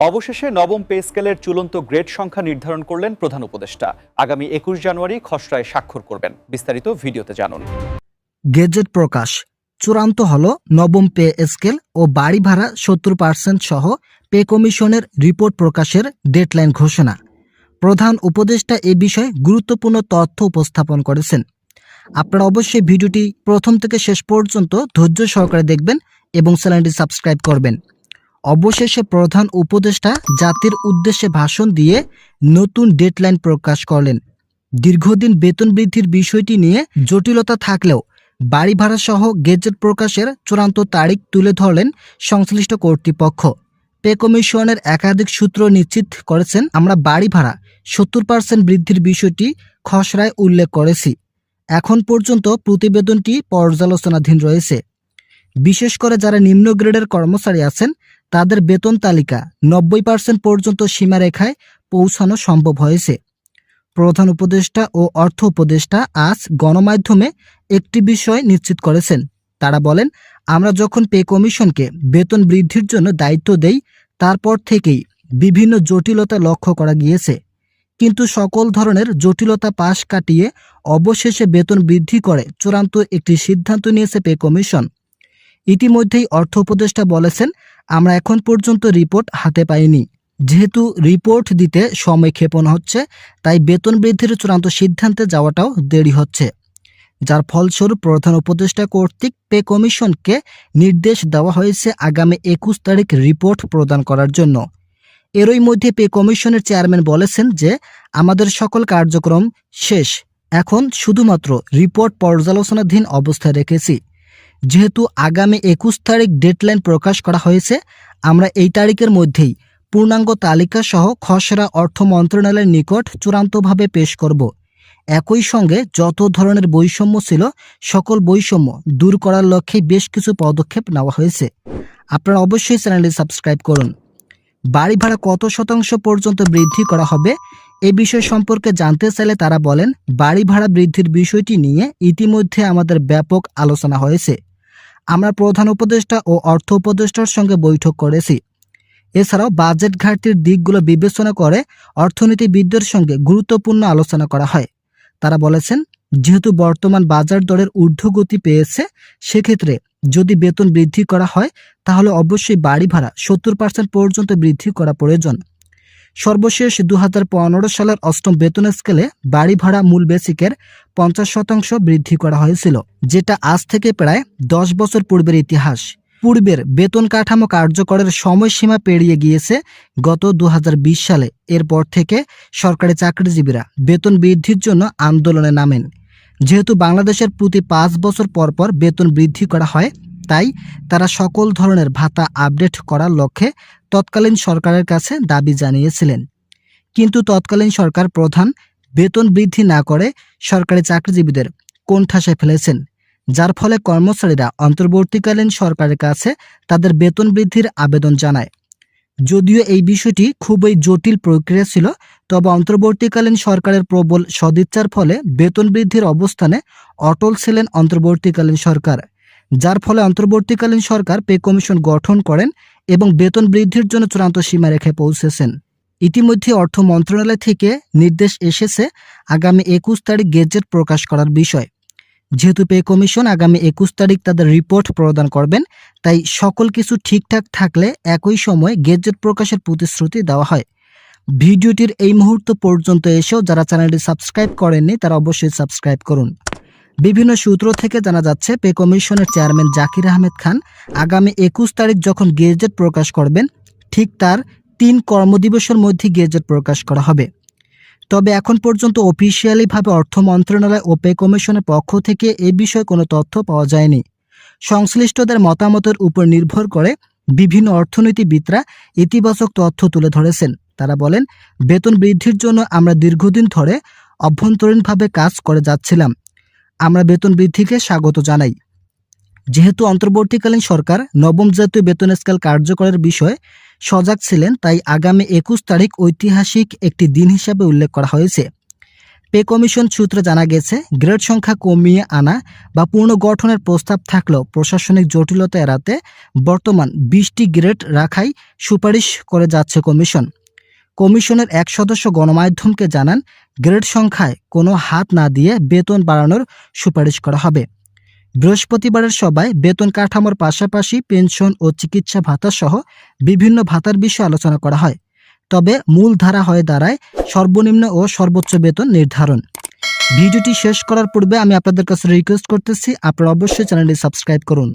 অবশেষে নবম পে স্কেলের চূড়ান্ত গ্রেড সংখ্যা নির্ধারণ করলেন প্রধান উপদেষ্টা। আগামী একুশ জানুয়ারি খসড়ায় স্বাক্ষর করবেন। বিস্তারিত ভিডিওতে জানুন। গেজেট প্রকাশ। চূড়ান্ত হল নবম পে স্কেল ও বাড়ি ভাড়া সত্তর পার্সেন্ট সহ পে কমিশনের রিপোর্ট প্রকাশের ডেডলাইন ঘোষণা। প্রধান উপদেষ্টা এ বিষয়ে গুরুত্বপূর্ণ তথ্য উপস্থাপন করেছেন। আপনারা অবশ্যই ভিডিওটি প্রথম থেকে শেষ পর্যন্ত ধৈর্য সহকারে দেখবেন এবং চ্যানেলটি সাবস্ক্রাইব করবেন। অবশেষে প্রধান উপদেষ্টা জাতির উদ্দেশ্যে ভাষণ দিয়ে নতুন ডেডলাইন প্রকাশ করলেন। দীর্ঘদিন বেতন বৃদ্ধির বিষয়টি নিয়ে জটিলতা থাকলেও বাড়ি ভাড়া সহ গেজেট প্রকাশের চূড়ান্ত তারিখ তুলে ধরলেন সংশ্লিষ্ট কর্তৃপক্ষ। পে কমিশনের একাধিক সূত্র নিশ্চিত করেছেন, আমরা বাড়ি ভাড়া সত্তর পার্সেন্ট বৃদ্ধির বিষয়টি খসড়ায় উল্লেখ করেছি। এখন পর্যন্ত প্রতিবেদনটি পর্যালোচনাধীন রয়েছে। বিশেষ করে যারা নিম্ন গ্রেডের কর্মচারী আছেন তাদের বেতন তালিকা নব্বই পার্সেন্ট পর্যন্ত সীমারেখায় পৌঁছানো সম্ভব হয়েছে। প্রধান উপদেষ্টা ও অর্থ উপদেষ্টা আজ গণমাধ্যমে একটি বিষয় নিশ্চিত করেছেন। তারা বলেন, আমরা যখন পে কমিশনকে বেতন বৃদ্ধির জন্য দায়িত্ব দেই, তারপর থেকেই বিভিন্ন জটিলতা লক্ষ্য করা গিয়েছে। কিন্তু সকল ধরনের জটিলতা পাশ কাটিয়ে অবশেষে বেতন বৃদ্ধি করে চূড়ান্ত একটি সিদ্ধান্ত নিয়েছে পে কমিশন। ইতিমধ্যেই অর্থ উপদেষ্টা বলেছেন আমরা এখন পর্যন্ত রিপোর্ট হাতে পাইনি। যেহেতু রিপোর্ট দিতে সময় ক্ষেপণ হচ্ছে, তাই বেতন বৃদ্ধির চূড়ান্ত সিদ্ধান্তে যাওয়াটাও দেরি হচ্ছে। যার ফলস্বরূপ প্রধান উপদেষ্টা কর্তৃক পে কমিশনকে নির্দেশ দেওয়া হয়েছে আগামী একুশ তারিখ রিপোর্ট প্রদান করার জন্য। এরই মধ্যে পে কমিশনের চেয়ারম্যান বলেছেন যে, আমাদের সকল কার্যক্রম শেষ। এখন শুধুমাত্র রিপোর্ট পর্যালোচনাধীন অবস্থায় রেখেছি। যেহেতু আগামী একুশ তারিখ ডেডলাইন প্রকাশ করা হয়েছে, আমরা এই তারিখের মধ্যেই পূর্ণাঙ্গ তালিকা সহ খসড়া অর্থ মন্ত্রণালয়ের নিকট চূড়ান্তভাবে পেশ করব। একই সঙ্গে যত ধরনের বৈষম্য ছিল, সকল বৈষম্য দূর করার লক্ষ্যে বেশ কিছু পদক্ষেপ নেওয়া হয়েছে। আপনারা অবশ্যই চ্যানেলটি সাবস্ক্রাইব করুন। বাড়ি ভাড়া কত শতাংশ পর্যন্ত বৃদ্ধি করা হবে, এ বিষয় সম্পর্কে জানতে চাইলে তারা বলেন, বাড়ি ভাড়া বৃদ্ধির বিষয়টি নিয়ে ইতিমধ্যে আমাদের ব্যাপক আলোচনা হয়েছে। আমরা প্রধান উপদেষ্টা ও অর্থ উপদেষ্টার সঙ্গে বৈঠক করেছি। এছাড়াও বাজেট ঘাটতির দিকগুলো বিবেচনা করে অর্থনীতিবিদদের সঙ্গে গুরুত্বপূর্ণ আলোচনা করা হয়। তারা বলেছেন, যেহেতু বর্তমান বাজার দরের ঊর্ধ্বগতি পেয়েছে, সেক্ষেত্রে যদি বেতন বৃদ্ধি করা হয়, তাহলে অবশ্যই বাড়ি ভাড়া সত্তর পার্সেন্ট পর্যন্ত বৃদ্ধি করা প্রয়োজন। সর্বশেষ দু হাজার পনেরো সালের অষ্টম বেতন স্কেলে বাড়ি ভাড়া মূল বেসিকের পঞ্চাশ শতাংশ বৃদ্ধি করা হয়েছিল, যেটা আজ থেকে প্রায় দশ বছর পূর্বের ইতিহাস। পূর্বের বেতন কাঠামো কার্যকরের সময়সীমা পেরিয়ে গিয়েছে গত দু হাজার বিশ সালে। এরপর থেকে সরকারি চাকরিজীবীরা বেতন বৃদ্ধির জন্য আন্দোলনে নামেন। যেহেতু বাংলাদেশের প্রতি পাঁচ বছর পর পর বেতন বৃদ্ধি করা হয়, তাই তারা সকল ধরনের ভাতা আপডেট করার লক্ষ্যে তৎকালীন সরকারের কাছে দাবি জানিয়েছিলেন। কিন্তু তৎকালীন সরকার প্রধান বেতন বৃদ্ধি না করে সরকারি চাকরিজীবীদের কোণঠাসে ফেলেছেন, যার ফলে কর্মচারীরা অন্তর্বর্তীকালীন সরকারের কাছে তাদের বেতন বৃদ্ধির আবেদন জানায়। যদিও এই বিষয়টি খুবই জটিল প্রক্রিয়া ছিল, তবে অন্তর্বর্তীকালীন সরকারের প্রবল সদিচ্ছার ফলে বেতন বৃদ্ধির অবস্থানে অটল ছিলেন অন্তর্বর্তীকালীন সরকার, যার ফলে অন্তর্বর্তীকালীন সরকার পে কমিশন গঠন করেন এবং বেতন বৃদ্ধির জন্য চূড়ান্ত সীমারেখায় পৌঁছেছেন। ইতিমধ্যে অর্থ মন্ত্রণালয় থেকে নির্দেশ এসেছে আগামী একুশ তারিখ গেজেট প্রকাশ করার বিষয়। যেহেতু পে কমিশন আগামী একুশ তারিখ তাদের রিপোর্ট প্রদান করবেন, তাই সকল কিছু ঠিকঠাক থাকলে একই সময় গেজেট প্রকাশের প্রতিশ্রুতি দেওয়া হয়। ভিডিওটির এই মুহূর্ত পর্যন্ত এসেও যারা চ্যানেলটি সাবস্ক্রাইব করেননি, তারা অবশ্যই সাবস্ক্রাইব করুন। বিভিন্ন সূত্র থেকে জানা যাচ্ছে, পে কমিশনের চেয়ারম্যান জাকির আহমেদ খান আগামী একুশ তারিখ যখন গেজেট প্রকাশ করবেন, ঠিক তার তিন কর্মদিবসের মধ্যে গেজেট প্রকাশ করা হবে। তবে এখন পর্যন্ত অফিসিয়ালিভাবে অর্থ মন্ত্রণালয় ও পে কমিশনের পক্ষ থেকে এ বিষয়ে কোনো তথ্য পাওয়া যায়নি। সংশ্লিষ্টদের মতামতের উপর নির্ভর করে বিভিন্ন অর্থনীতিবিদরা ইতিবাচক তথ্য তুলে ধরেছেন। তারা বলেন, বেতন বৃদ্ধির জন্য আমরা দীর্ঘদিন ধরে অভ্যন্তরীণভাবে কাজ করে যাচ্ছিলাম। আমরা বেতন বৃদ্ধিকে স্বাগত জানাই। যেহেতু অন্তর্বর্তীকালীন সরকার নবম জাতীয় বেতন স্কেল কার্যকরের বিষয়ে সজাগ ছিলেন, তাই আগামী একুশ তারিখ ঐতিহাসিক একটি দিন হিসাবে উল্লেখ করা হয়েছে। পে কমিশন সূত্রে জানা গেছে, গ্রেড সংখ্যা কমিয়ে আনা বা পুনর্গঠনের প্রস্তাব থাকলেও প্রশাসনিক জটিলতা এড়াতে বর্তমান বিশটি গ্রেড রাখাই সুপারিশ করে যাচ্ছে কমিশন। কমিশনের এক সদস্য গণমাধ্যমকে জানান, গ্রেড সংখ্যায় কোনো হাত না দিয়ে বেতন বাড়ানোর সুপারিশ করা হবে। বৃহস্পতিবারের সভায় বেতন কাঠামোর পাশাপাশি পেনশন ও চিকিৎসা ভাতা সহ বিভিন্ন ভাতার বিষয়ে আলোচনা করা হয়। তবে মূল ধারা হয়ে দাঁড়ায় সর্বনিম্ন ও সর্বোচ্চ বেতন নির্ধারণ। ভিডিওটি শেষ করার পূর্বে আমি আপনাদের কাছে রিকোয়েস্ট করতেছি, আপনারা অবশ্যই চ্যানেলটি সাবস্ক্রাইব করুন।